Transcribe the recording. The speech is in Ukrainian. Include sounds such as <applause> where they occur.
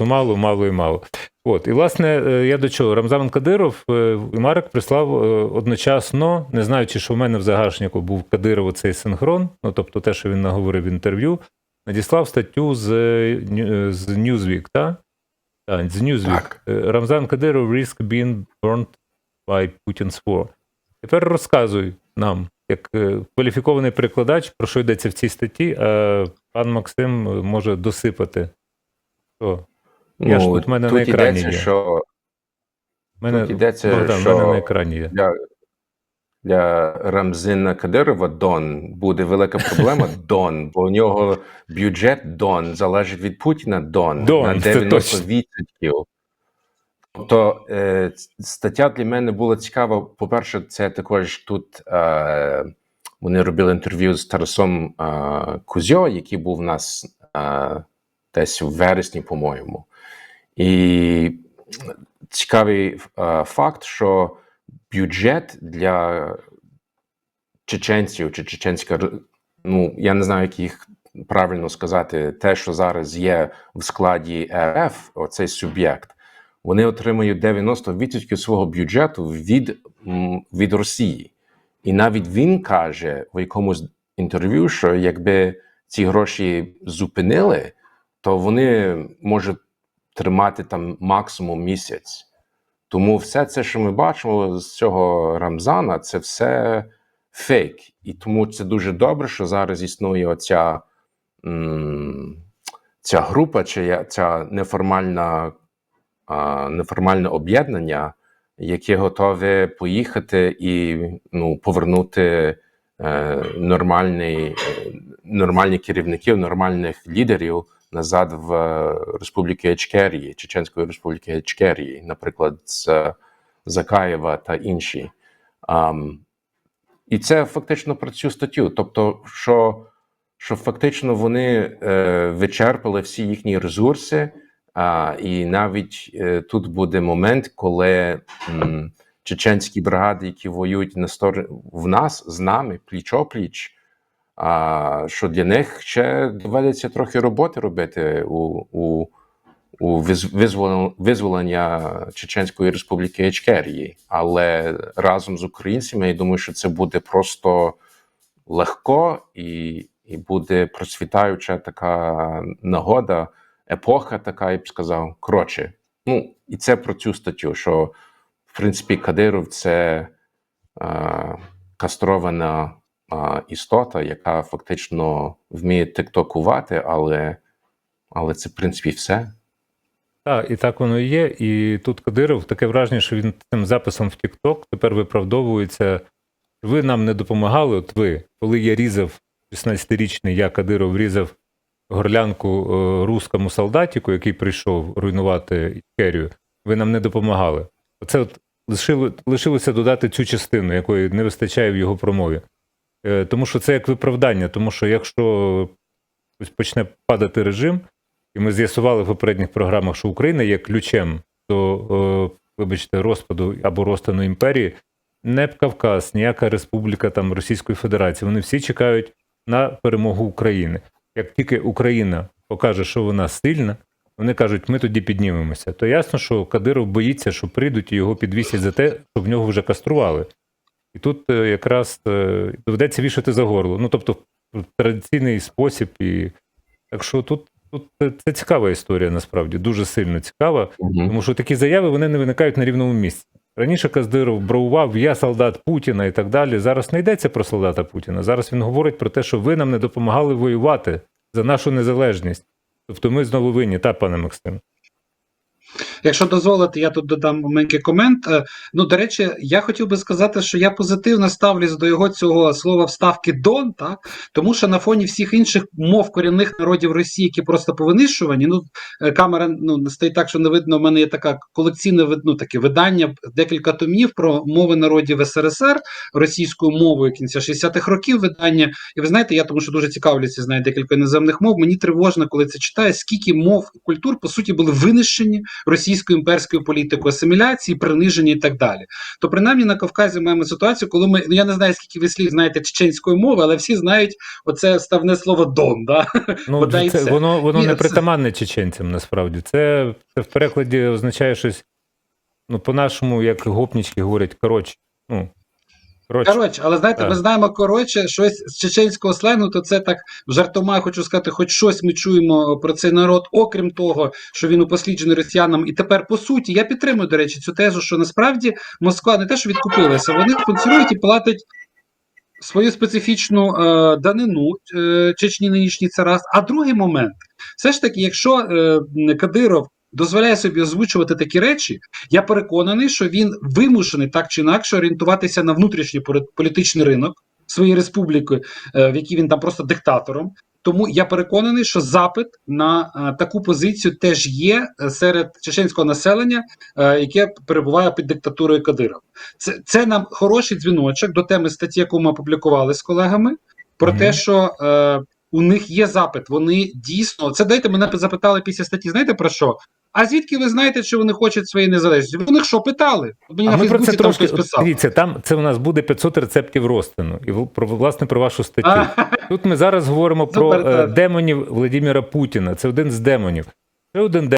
просто мало, мало і мало. От, і власне, е, я до чого? Рамзан Кадиров е, і Марк прислав е, одночасно, не знаючи, що в мене в загашнику був Кадиров цей синхрон, ну тобто те, що він наговорив в інтерв'ю, надіслав статтю з, з Newsweek, так? Так, з Newsweek. Так. Рамзан Кадиров risk being burnt by Putin's war. Тепер розказуй нам, як кваліфікований перекладач, про що йдеться в цій статті, а пан Максим може досипати. Що? Я ж тут в мене тут на екрані йдеться, є. що мене, Тут йдеться, Богдан, що- мене на екрані є. для, для Рамзина Кадирова Дон буде велика проблема <laughs> Дон, бо у нього бюджет Дон залежить від Путіна Дон, Дон, на це 90%. Тобто е, стаття для мене була цікава. По-перше, це також тут е, вони робили інтерв'ю з Тарасом е, Кузьо, який був у нас е, десь в вересні, по-моєму. І цікавий е, факт, що бюджет для чеченців чи чеченська, ну я не знаю, як їх правильно сказати, те, що зараз є в складі РФ, оцей суб'єкт, вони отримують 90% свого бюджету від, від Росії. І навіть він каже в якомусь інтерв'ю, що якби ці гроші зупинили, то вони можуть тримати там максимум місяць. Тому все це, що ми бачимо з цього Рамзана, це все фейк. І тому це дуже добре, що зараз існує оця ця група, чи ця неформальна, неформальне об'єднання, яке готове поїхати і ну, повернути е, нормальний, е, нормальні керівників, нормальних лідерів назад в е, Республіки Ічкерії, Чеченської Республіки Ічкерії, наприклад, з Закаєва та інші. І це фактично про цю статтю. Тобто, що, що фактично вони е, вичерпали всі їхні ресурси, а, і навіть е, тут буде момент, коли м, чеченські бригади, які воюють на стороні в нас з нами, пліч-опліч, а, що для них ще доведеться трохи роботи робити у, у, у визволення Чеченської Республіки Ічкерії. Але разом з українцями я думаю, що це буде просто легко і, і буде процвітаюча така нагода, епоха, така я б сказав. Коротше, ну і це про цю статтю, що в принципі Кадиров це е, кастрована істота, яка фактично вміє тиктокувати, але, але це в принципі все. Так, і так воно і є. І тут Кадиров таке враження, що він цим записом в TikTok тепер виправдовується. Ви нам не допомагали, от ви, коли я різав 16-річний, я Кадиров різав горлянку е, рускому солдатіку, який прийшов руйнувати Ікерію, ви нам не допомагали. Оце от лишило, лишилося додати цю частину, якої не вистачає в його промові. Е, тому що це як виправдання, тому що якщо ось почне падати режим, і ми з'ясували в попередніх програмах, що Україна є ключем до, е, вибачте, розпаду або розтану імперії. Не Кавказ, ніяка республіка там Російської Федерації. Вони всі чекають на перемогу України. Як тільки Україна покаже, що вона сильна, вони кажуть, ми тоді піднімемося. То ясно, що Кадиров боїться, що прийдуть і його підвісять за те, що в нього вже кастрували. І тут е, якраз е, доведеться вішати за горло. Ну тобто, традиційний спосіб. І... Так що тут, тут це, це цікава історія, насправді, дуже сильно цікава. Тому що такі заяви вони не виникають на рівному місці. Раніше Каздиров бравував я солдат Путіна і так далі. Зараз не йдеться про солдата Путіна. Зараз він говорить про те, що ви нам не допомагали воювати за нашу незалежність. Тобто ми знову винні, та пане Максим. Якщо дозволите, я тут додам маленький комент. Е, Ну, до речі, я хотів би сказати, що я позитивно ставлюсь до його цього слова вставки Дон, так тому що на фоні всіх інших мов корінних народів Росії, які просто повинищувані, ну е, камера ну стоїть так, що не видно. У мене є така колекційне ну, таке видання, декілька томів про мови народів СРСР російською мовою кінця 60-х років. Видання, і ви знаєте, я тому що дуже цікавлюся, знаю декілька іноземних мов. Мені тривожно, коли це читаю, скільки мов і культур по суті були винищені російською імперською політикою асиміляції, приниження і так далі. То принаймні на Кавказі маємо ситуацію, коли ми ну я не знаю, скільки ви слів знаєте чеченської мови, але всі знають оце ставне слово Дон. Да? Ну, <laughs> Бодай це, це. воно воно Ні, не це- притаманне чеченцям насправді. Це, це в перекладі означає щось, ну, по-нашому, як гопнічки говорять, коротше. Ну, коротше. Коротше, але знаєте, ми знаємо коротше, щось з чеченського сленгу, то це так жартома, хочу сказати, хоч щось ми чуємо про цей народ, окрім того, що він упосліджений росіянам. І тепер, по суті, я підтримую, до речі, цю тезу, що насправді Москва не те, що відкупилася, вони спонсорують і платять. Свою специфічну е, данину е, Чечні нинішній це раз. А другий момент, все ж таки, якщо е, Кадиров дозволяє собі озвучувати такі речі, я переконаний, що він вимушений так чи інакше орієнтуватися на внутрішній полі- політичний ринок своєї республіки, е, в якій він там просто диктатором. Тому я переконаний, що запит на е, таку позицію теж є е, серед чеченського населення, яке перебуває під диктатурою Кадирова. Це, це нам хороший дзвіночок до теми статті, яку ми опублікували з колегами, про Мгм. те, що е, у них є запит. Вони дійсно це дайте мене запитали після статті. Знаєте про що? А звідки ви знаєте, що вони хочуть своєї незалежності? Ви них що питали? Мені А на ми про це там трошки хтось писав. дивіться, там це у нас буде 500 рецептів розтину. І про власне про вашу статтю. Тут ми зараз говоримо про е, демонів Владимира Путіна. Це один з демонів. Ще один